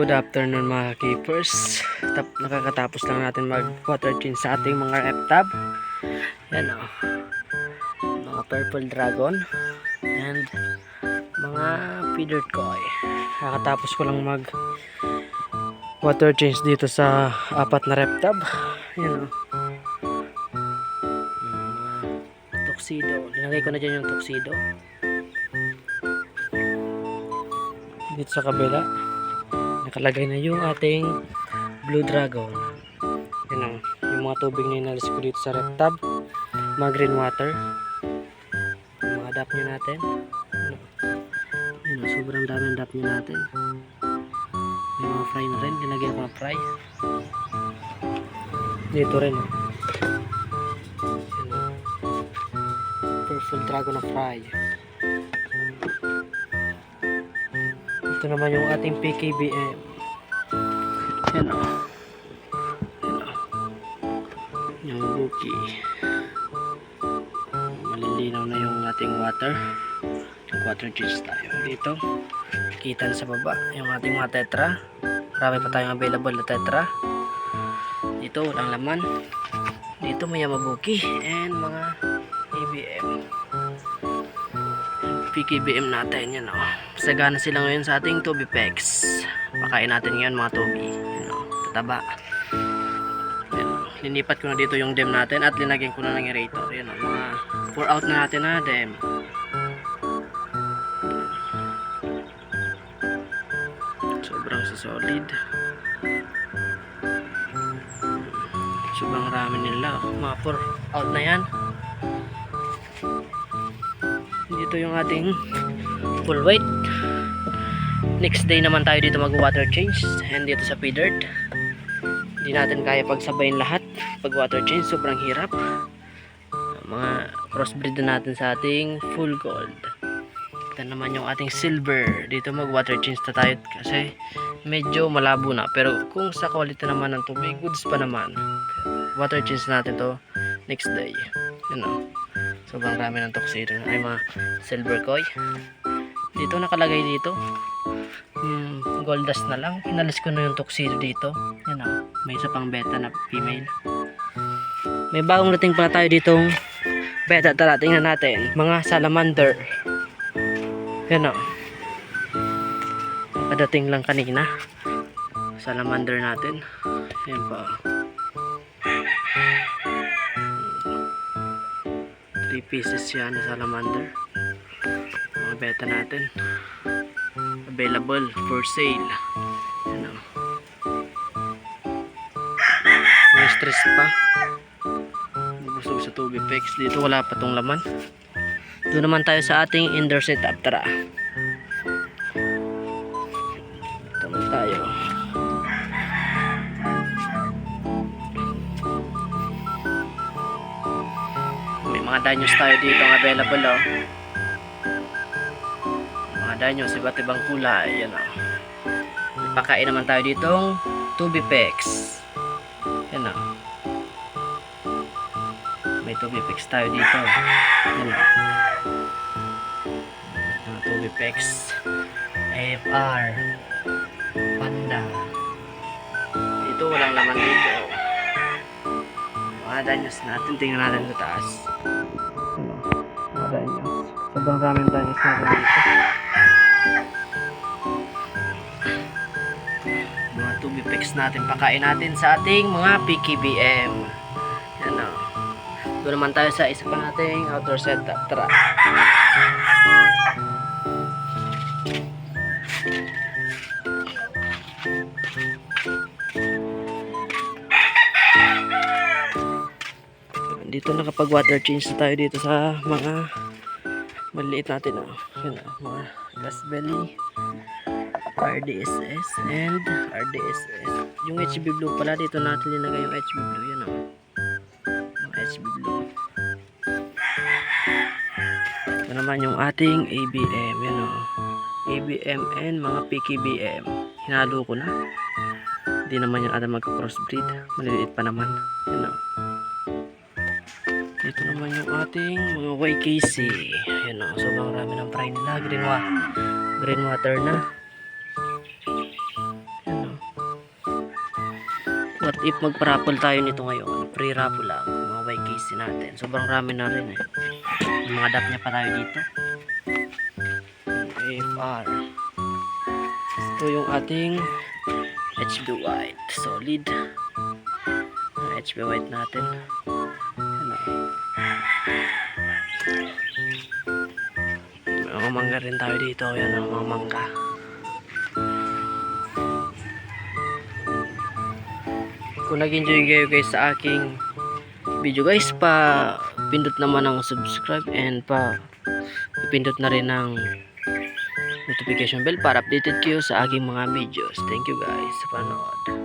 afternoon mga keepers. Tap, nakakatapos lang natin mag water change sa ating mga reptab. Yan o. Mga purple dragon. And mga feeder koi. Nakakatapos ko lang mag water change dito sa apat na reptab. Yan o. Mga tuxedo. Linagay ko na dyan yung tuxedo. Dito sa kabila nakalagay na yung ating blue dragon. Yan ang yung mga tubig na inalis ko dito sa reptab mga green water. Mga dap nyo natin. Yan o, sobrang dami ang dap nyo natin. May mga fry na rin. Nilagyan ko ng fry. Dito rin o. Yan. O. purple dragon na fry. Ito naman yung ating PKBM. Yan o. Yan o. Yung buki. Malilinaw na yung ating water. Water juice tayo dito. Kita sa baba yung ating mga tetra. Marami pa tayong available na tetra. Dito walang laman. Dito may yamabuki and mga ABM. PKBM natin yan o. Sagana sila ngayon sa ating Toby Pex. Pakain natin ngayon mga Toby. Yan o. Tataba. Yan o. Linipat ko na dito yung dem natin at linagyan ko na ng aerator. Yan o. Mga pour out na natin na dem. Sobrang sa solid. Sobrang rami nila. Mga pour out na yan dito yung ating full weight next day naman tayo dito mag water change and dito sa pay dirt hindi natin kaya pagsabayin lahat. Pag water change sobrang hirap. Mga crossbreed na natin sa ating full gold. Ito naman yung ating silver. Dito mag water change na tayo kasi medyo malabo na. Pero kung sa quality naman ng tubig goods pa naman. Water change natin to next day. Yun o. Sobrang rami ng tuxedo. Ay mga silver koi. Dito nakalagay dito. Hmm, gold dust na lang. Inalis ko na yung tuxedo dito. Yan o may isa pang beta na female. May bagong dating pala tayo ditong beta tara tingnan natin. Mga salamander. Yan o padating lang kanina. Salamander natin. Yan pa. O 3 pieces yan na salamander. Mga beta natin available for sale. Yan o may stress pa. Busog sa tubig pex. Dito wala pa tong laman. Doon naman tayo sa ating indoor setup tara. Ito tayo. May mga danyos tayo dito ang available oh. Mga danyos iba't ibang kulay yan oh. may pakain naman tayo ditong tubipex yan oh. may tubipex tayo dito. Yan oh. mga tubipex AFR panda. Dito walang laman dito. Mga danyos natin tingnan natin sa taas. Ano, mga danyos. Sobrang raming danyos natin dito tubipex natin pakain natin sa ating mga PKBM yan o. Doon naman tayo sa isa pa nating outdoor setup. Tara. Dito nakapag water change na tayo dito sa mga maliit natin oh. Yun, oh, mga gas belly RDSS and RDSS yung HB blue pala dito natin linagay yung HB blue yun oh. yung HB blue ito naman yung ating ABM yun oh. ABM and mga PKBM hinalo ko na hindi naman yung ating magka crossbreed maliliit pa naman yun oh. Ito naman yung ating mga YKC. Ayan o, sobrang rami ng fry nila. Green, wa green water na. If magpa-raffle tayo nito ngayon, free raffle lang, mga YKC natin. Sobrang rami na rin eh. May mga dap niya pa tayo dito. AFR. Ito yung ating HB White. Solid. HB White natin. Ano? Mga mangga rin tayo dito. Yan ang mga mangga. Kung nag-enjoy kayo guys sa aking video guys, pa pindot naman ang subscribe and pa pindot na rin ang notification bell para updated kayo sa aking mga videos. Thank you guys sa panood.